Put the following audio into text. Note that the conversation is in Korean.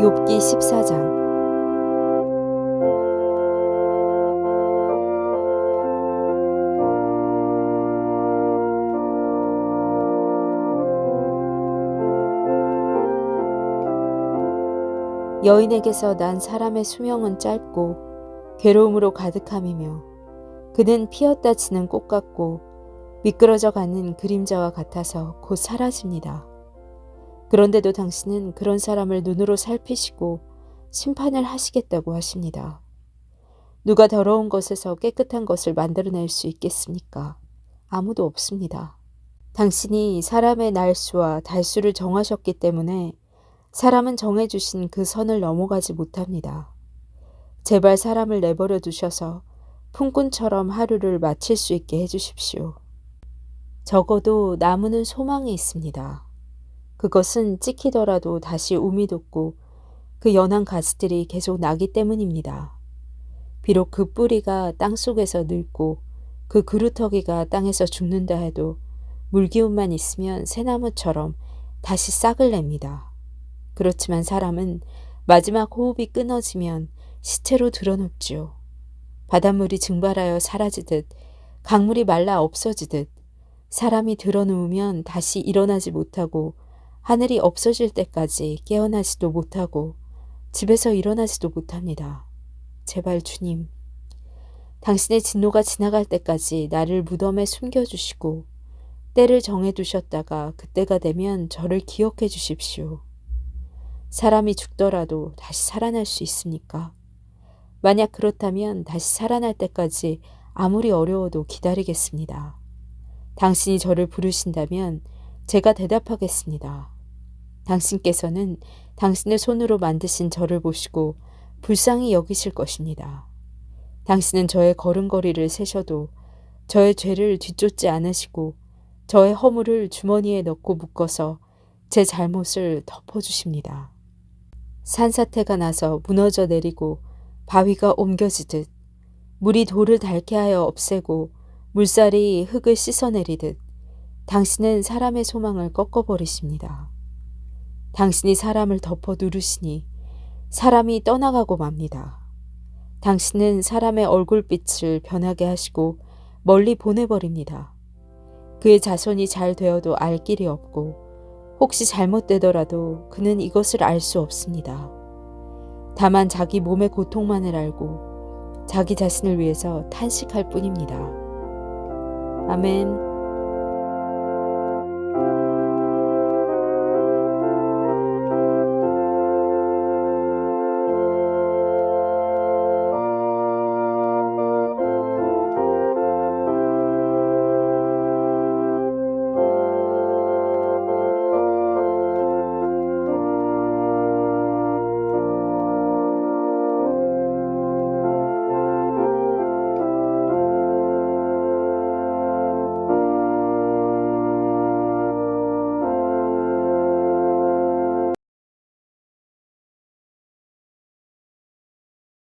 14장 여인에게서 난 사람의 수명은 짧고 괴로움으로 가득함이며 그는 피었다 지는 꽃 같고 미끄러져 가는 그림자와 같아서 곧 사라집니다. 그런데도 당신은 그런 사람을 눈으로 살피시고 심판을 하시겠다고 하십니다. 누가 더러운 것에서 깨끗한 것을 만들어낼 수 있겠습니까? 아무도 없습니다. 당신이 사람의 날수와 달수를 정하셨기 때문에 사람은 정해주신 그 선을 넘어가지 못합니다. 제발 사람을 내버려 두셔서 품꾼처럼 하루를 마칠 수 있게 해주십시오. 적어도 나무는 소망이 있습니다. 그것은 찍히더라도 다시 움이 돋고 그 연한 가지들이 계속 나기 때문입니다. 비록 그 뿌리가 땅 속에서 늙고 그 그루터기가 땅에서 죽는다 해도 물기운만 있으면 새나무처럼 다시 싹을 냅니다. 그렇지만 사람은 마지막 호흡이 끊어지면 시체로 드러눕지요. 바닷물이 증발하여 사라지듯 강물이 말라 없어지듯 사람이 드러누우면 다시 일어나지 못하고 하늘이 없어질 때까지 깨어나지도 못하고 집에서 일어나지도 못합니다. 제발 주님, 당신의 진노가 지나갈 때까지 나를 무덤에 숨겨주시고 때를 정해두셨다가 그때가 되면 저를 기억해 주십시오. 사람이 죽더라도 다시 살아날 수 있습니까? 만약 그렇다면 다시 살아날 때까지 아무리 어려워도 기다리겠습니다. 당신이 저를 부르신다면 제가 대답하겠습니다. 당신께서는 당신의 손으로 만드신 저를 보시고 불쌍히 여기실 것입니다. 당신은 저의 걸음걸이를 세셔도 저의 죄를 뒤쫓지 않으시고 저의 허물을 주머니에 넣고 묶어서 제 잘못을 덮어주십니다. 산사태가 나서 무너져 내리고 바위가 옮겨지듯 물이 돌을 닳게 하여 없애고 물살이 흙을 씻어내리듯 당신은 사람의 소망을 꺾어버리십니다. 당신이 사람을 덮어 누르시니 사람이 떠나가고 맙니다. 당신은 사람의 얼굴빛을 변하게 하시고 멀리 보내버립니다. 그의 자손이 잘 되어도 알 길이 없고 혹시 잘못되더라도 그는 이것을 알 수 없습니다. 다만 자기 몸의 고통만을 알고 자기 자신을 위해서 탄식할 뿐입니다. 아멘.